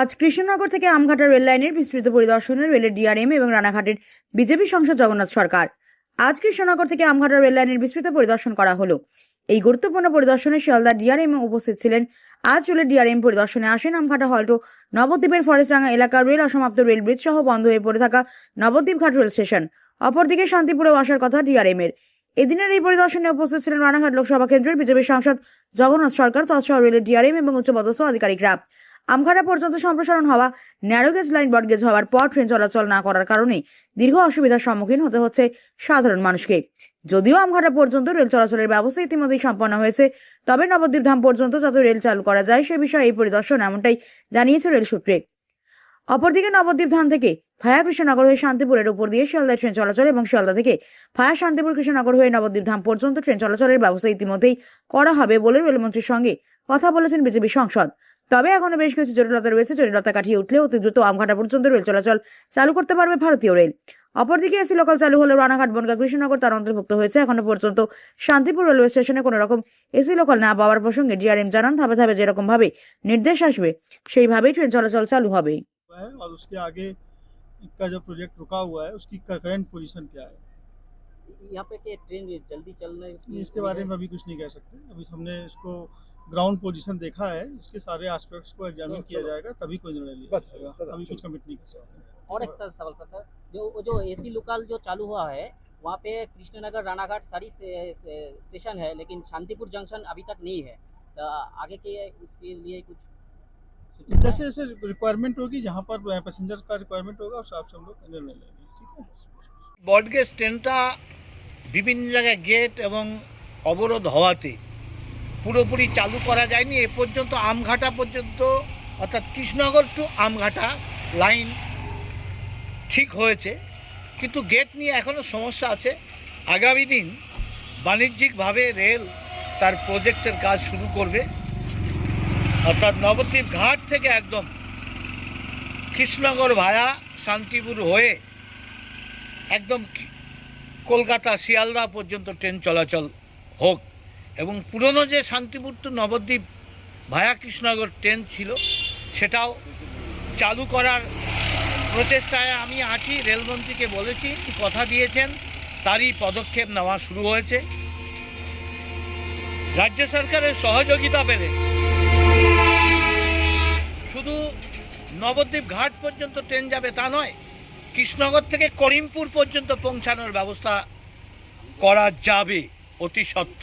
আজ কৃষ্ণনগর থেকে আমঘাটা রেল লাইনের বিস্তৃত পরিদর্শনে রেলের ডিআরএম এবং রানাঘাটের বিজেপি সাংসদ জগন্নাথ সরকার। আজ কৃষ্ণনগর থেকে আমঘাটা রেল লাইনের বিস্তৃত পরিদর্শন করা হলো। এই গুরুত্বপূর্ণ পরিদর্শনে শিয়ালদা ডিআরএম উপস্থিত ছিলেন। আজ রেলের ডিআরএম পরিদর্শনে আসেন আমঘাটা হল্টো, নবদ্বীপের ফরেস্টরাঙ্গা এলাকার রেল অসমাপ্ত রেল ব্রিজ সহ বন্ধ হয়ে পড়ে থাকা নবদ্বীপ ঘাট রেল স্টেশন। অপরদিকে শান্তিপুরেও আসার কথা ডিআরএম এর এদিনের এই পরিদর্শনে উপস্থিত ছিলেন রানাঘাট লোকসভা কেন্দ্রের বিজেপি সাংসদ জগন্নাথ সরকার, তৎসহ রেলের ডিআরএম এবং উচ্চপদস্থ আধিকারিকরা। আমঘাটা পর্যন্ত সম্প্রসারণ হওয়া ন্যারোগেজ লাইন বটগেজ হওয়ার পর ট্রেন চলাচল না করার কারণে দীর্ঘ অসুবিধার সম্মুখীন হতে হচ্ছে সাধারণ মানুষকে। যদিও আমঘাটা পর্যন্ত রেল চলাচলের ব্যবস্থা ইতিমধ্যেই সম্পন্ন হয়েছে, তবে নবদ্বীপ ধাম পর্যন্ত যাতে রেল চালু করা যায় সে বিষয়ে এই পরিদর্শন এমনটাই জানিয়েছে রেল সূত্রে। অপরদিকে নবদ্বীপ ধাম থেকে ভায়া কৃষ্ণনগর হয়ে শান্তিপুরের উপর দিয়ে শিয়ালদা ট্রেন চলাচল এবং শিয়ালদা থেকে ভায়া শান্তিপুর কৃষ্ণনগর হয়ে নবদ্বীপ ধাম পর্যন্ত ট্রেন চলাচলের ব্যবস্থা ইতিমধ্যেই করা হবে বলে রেলমন্ত্রীর সঙ্গে কথা বলেছেন বিজেপি সংসদ। তবে এখনো বেশ কিছু জটিলতা রয়েছে জটিলতা কাটিয়ে উঠলে অতি দ্রুত আমঘাটা পর্যন্ত রেল চলাচল চালু করতে পারবে ভারতীয় রেল অপরদিকে এসি লোকাল চালু হলেও রানাঘাট বনগা কৃষ্ণনগর তার অন্তর্ভুক্ত হয়েছে এখনো পর্যন্ত শান্তিপুর রেলওয়ে স্টেশনে কোনো রকম এসি লোকাল না পাওয়ার প্রসঙ্গে ডিআরএম জানান ধাপে ধাপে যেরকম ভাবে নির্দেশ আসবে সেইভাবেই ট্রেন চলাচল চালু হবে हुआ है और उसके आगे का जो प्रोजेक्ट रुका हुआ है उसकी करंट पोजीशन क्या है यहाँ पे क्या ट्रेन जल्दी चलने की इसके बारे में अभी कुछ नहीं कह सकते अभी हमने इसको ग्राउंड पोजीशन देखा है इसके सारे एस्पेक्ट्स को एग्जामिन किया जाएगा तभी कोई निर्णय लिया बस, जाएगा बस, अभी बस। कुछ कमिट नहीं कर सकते और एक सर सवाल सर सर, जो वो जो एसी लोकल जो चालू हुआ है वहाँ पे कृष्णनगर रानाघाट सारी से- से- स्टेशन है लेकिन शांतिपुर जंक्शन अभी तक नहीं है तो आगे के उसके लिए कुछ सूचित है? जैसे जैसे रिक्वायरमेंट होगी जहाँ पर पैसेंजर का रिक्वायरमेंट होगा उस हिसाब से हम लोग निर्णय लेंगे ठीक है বটগেজ ট্রেনটা বিভিন্ন জায়গায় গেট এবং অবরোধ হওয়াতে পুরোপুরি চালু করা যায়নি। এ পর্যন্ত আমঘাটা পর্যন্ত, অর্থাৎ কৃষ্ণনগর টু আমঘাটা লাইন ঠিক হয়েছে। কিন্তু গেট নিয়ে এখনও সমস্যা আছে। আগামী দিন বাণিজ্যিকভাবে রেল তার প্রজেক্টের কাজ শুরু করবে। অর্থাৎ নবদ্বীপ ঘাট থেকে একদম কৃষ্ণনগর ভায়া শান্তিপুর হয়ে একদম কলকাতা শিয়ালদা পর্যন্ত ট্রেন চলাচল হোক। এবং পুরনো যে Shantipur to Nabadwip via Krishnanagar train ছিল, সেটাও চালু করার প্রচেষ্টায় আমি আছি, রেলমন্ত্রীকে বলেছি কথা দিয়েছেন, তারই পদক্ষেপ নেওয়া শুরু হয়েছে। রাজ্য সরকারের সহযোগিতা পেলে। শুধু নবদ্বীপ ঘাট পর্যন্ত ট্রেন যাবে তা নয়, কৃষ্ণনগর থেকে করিমপুর পর্যন্ত পৌঁছানোর ব্যবস্থা করা যাবে অতি সত্ত্বর